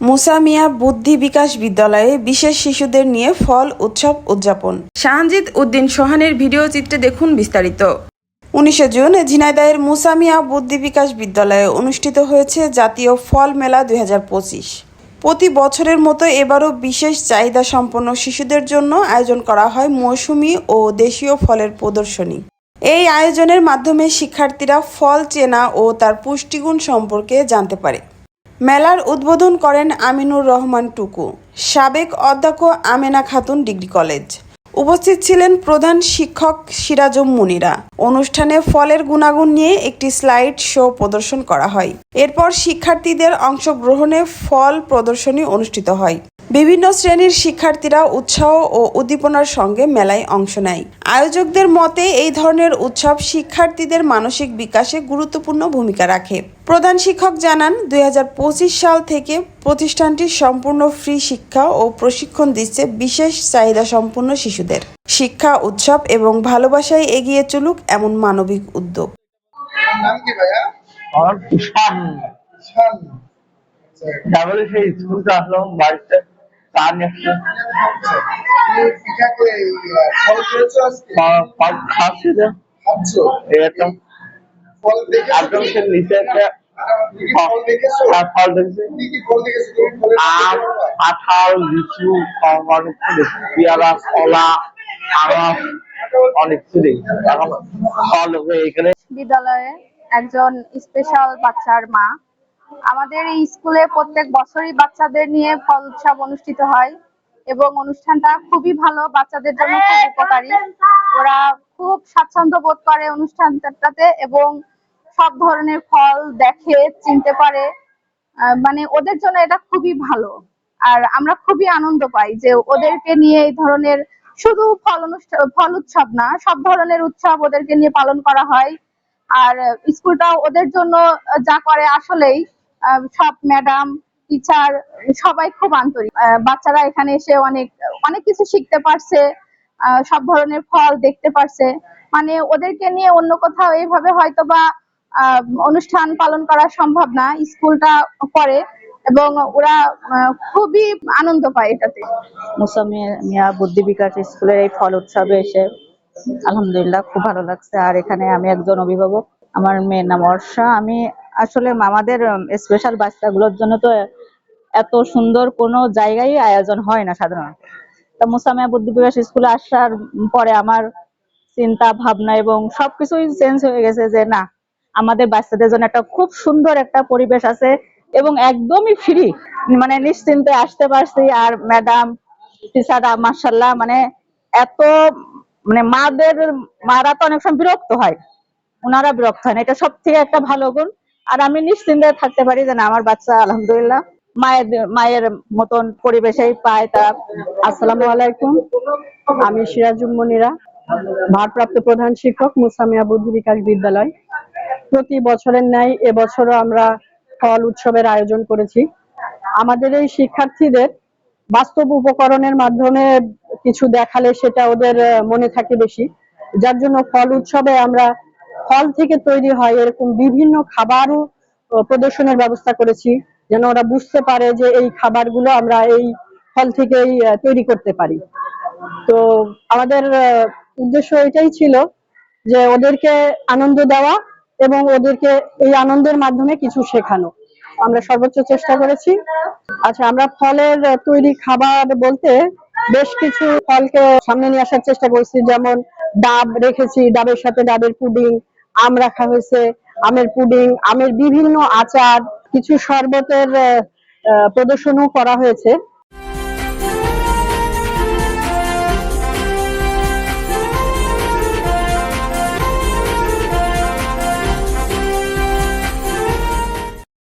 মুসা মিয়া বুদ্ধি বিকাশ বিদ্যালয়ে বিশেষ শিশুদের নিয়ে ফল উৎসব উদযাপন। শাহজিদ উদ্দিন সোহানের ভিডিও চিত্রে দেখুন বিস্তারিত। উনিশে জুন ঝিনাইদহের মুসামিয়া বুদ্ধি বিকাশ বিদ্যালয়ে অনুষ্ঠিত হয়েছে জাতীয় ফল মেলা দু হাজার পঁচিশ। প্রতি বছরের মতো এবারও বিশেষ চাহিদা সম্পন্ন শিশুদের জন্য আয়োজন করা হয় মৌসুমি ও দেশীয় ফলের প্রদর্শনী। এই আয়োজনের মাধ্যমে শিক্ষার্থীরা ফল চেনা ও তার পুষ্টিগুণ সম্পর্কে জানতে পারে। মেলার উদ্বোধন করেন আমিনুর রহমান টুকু। সাবেক অধ্যক্ষ আমেনা খাতুন ডিগ্রি কলেজ। উপস্থিত ছিলেন প্রধান শিক্ষক সিরাজম মুনিরা। অনুষ্ঠানে ফলের গুণাগুণ নিয়ে একটি স্লাইড শো প্রদর্শন করা হয়। এরপর শিক্ষার্থীদের অংশগ্রহণে ফল প্রদর্শনী অনুষ্ঠিত হয়। বিভিন্ন শ্রেণির শিক্ষার্থীরা উৎসাহ ও উদ্দীপনার সঙ্গে মেলায় অংশ নেয়। আয়োজকদের মতে এই ধরনের উৎসব শিক্ষার্থীদের মানসিক বিকাশে গুরুত্বপূর্ণ ভূমিকা রাখে। প্রধান শিক্ষক জানান দুই হাজার পঁচিশ সাল থেকে প্রতিষ্ঠানটি সম্পূর্ণ ফ্রি শিক্ষা ও প্রশিক্ষণ দিচ্ছে বিশেষ চাহিদা সম্পন্ন শিশুদের। শিক্ষা উৎসব এবং ভালোবাসায় এগিয়ে চলুক এমন মানবিক উদ্যোগ। ডাবলে সেই স্কুলটা আসলাম বাড়িতে আহ, ফল খাচ্ছি এরকম। নিচে একটা দেখেছ। আম লিচু অনেক পেয়ারা কলা অনেক কিছু এখন ফল হয়ে এখানে বিদ্যালয়ে একজন স্পেশাল বাচ্চার মা আমাদের এই স্কুলে প্রত্যেক বছরই বাচ্চাদের নিয়ে ফল উৎসব অনুষ্ঠিত হয় এবং অনুষ্ঠানটা খুবই ভালো বাচ্চাদের জন্য খুব উপকারী। ওরা খুব স্বাচ্ছন্দ্য বোধ করে অনুষ্ঠানটাতে এবং সব ধরনের ফল দেখে, চিনতে পারে। মানে ওদের জন্য এটা খুবই ভালো। আর আমরা খুবই আনন্দ পাই যে ওদেরকে নিয়ে এই ধরনের শুধু ফল অনুষ্ঠান ফল উৎসব না, সব ধরনের উৎসব ওদেরকে নিয়ে পালন করা হয়। আর স্কুলটা ওদের জন্য যা করে আসলেই সব ম্যাডাম টিচার সবাই খুব আন্তরিক। বাচ্চারা এখানে এসে অনেক অনেক কিছু শিখতে পারছে সব ধরনের ফল দেখতে পারছে। মানে ওদেরকে নিয়ে অন্য কোথাও এইভাবে হয়তো বা অনুষ্ঠান পালন করা সম্ভব না, স্কুলটা করে, এবং ওরা খুবই আনন্দ পায় এটাতে। মুসা মিয়া- মিয়া বুদ্ধি বিকাশ স্কুলের এই ফল উৎসবে এসে আলহামদুলিল্লাহ খুব ভালো লাগছে। আর এখানে আমি একজন অভিভাবক। আমার মেয়ের নাম অর্ষা। আমি আসলে আমাদের স্পেশাল বাচ্চাগুলোর জন্য তো এত সুন্দর কোনো জায়গায় আয়োজন হয় না সাধারণত। তা মুসা মিয়া বুদ্ধি বিকাশ স্কুলে আসার পরে আমার চিন্তা, ভাবনা এবং সবকিছুই চেঞ্জ হয়ে গেছে যে না, আমাদের বাচ্চাদের জন্য একটা খুব সুন্দর একটা পরিবেশ আছে এবং একদমই ফ্রি মানে নিশ্চিন্তে আসতে পারছি আর ম্যাডাম টিচাররা মার্শাল্লাহ মানে এত মানে মাদের, মারা তো অনেক সময় বিরক্ত হয়। ওনারা বিরক্ত হয় না। এটা সব থেকে একটা ভালো গুণ। আর আমি নিশ্চিন্তে থাকতে পারি যে না, আমার বাচ্চা আলহামদুলিল্লাহ মায়ের মায়ের মতন পরিবেশেই পায় তা। আসসালামু আলাইকুম। আমি সিরাজুম মনিরা ভারপ্রাপ্ত প্রধান শিক্ষক মুসামিয়া বুদ্ধি বিকাশ বিদ্যালয়। প্রতি বছরের ন্যায় এবছরও আমরা ফল উৎসবের আয়োজন করেছি। আমাদের এই শিক্ষার্থীদের বাস্তব উপকরণের মাধ্যমে কিছু দেখালে সেটা ওদের মনে থাকে বেশি। যার জন্য ফল উৎসবে আমরা ফল থেকে তৈরি হয় এরকম বিভিন্ন খাবারও প্রদর্শনের ব্যবস্থা করেছি, যেন ওরা বুঝতে পারে যে এই খাবারগুলো আমরা এই ফল থেকেই তৈরি করতে পারি। তো আমাদের উদ্দেশ্য এটাই ছিল যে ওদেরকে আনন্দ দেওয়া এবং ওদেরকে এই আনন্দের মাধ্যমে কিছু শেখানো। আমরা সর্বোচ্চ চেষ্টা করেছি। আচ্ছা আমরা ফলের তৈরি খাবার বলতে বেশ কিছু ফলকে সামনে নিয়ে আসার চেষ্টা করছি, যেমন ডাব রেখেছি, ডাবের সাথে ডাবের পুডিং আম রাখা হয়েছে আমের পুডিং আমের বিভিন্ন আচার কিছু শরবতের প্রদর্শনও করা হয়েছে।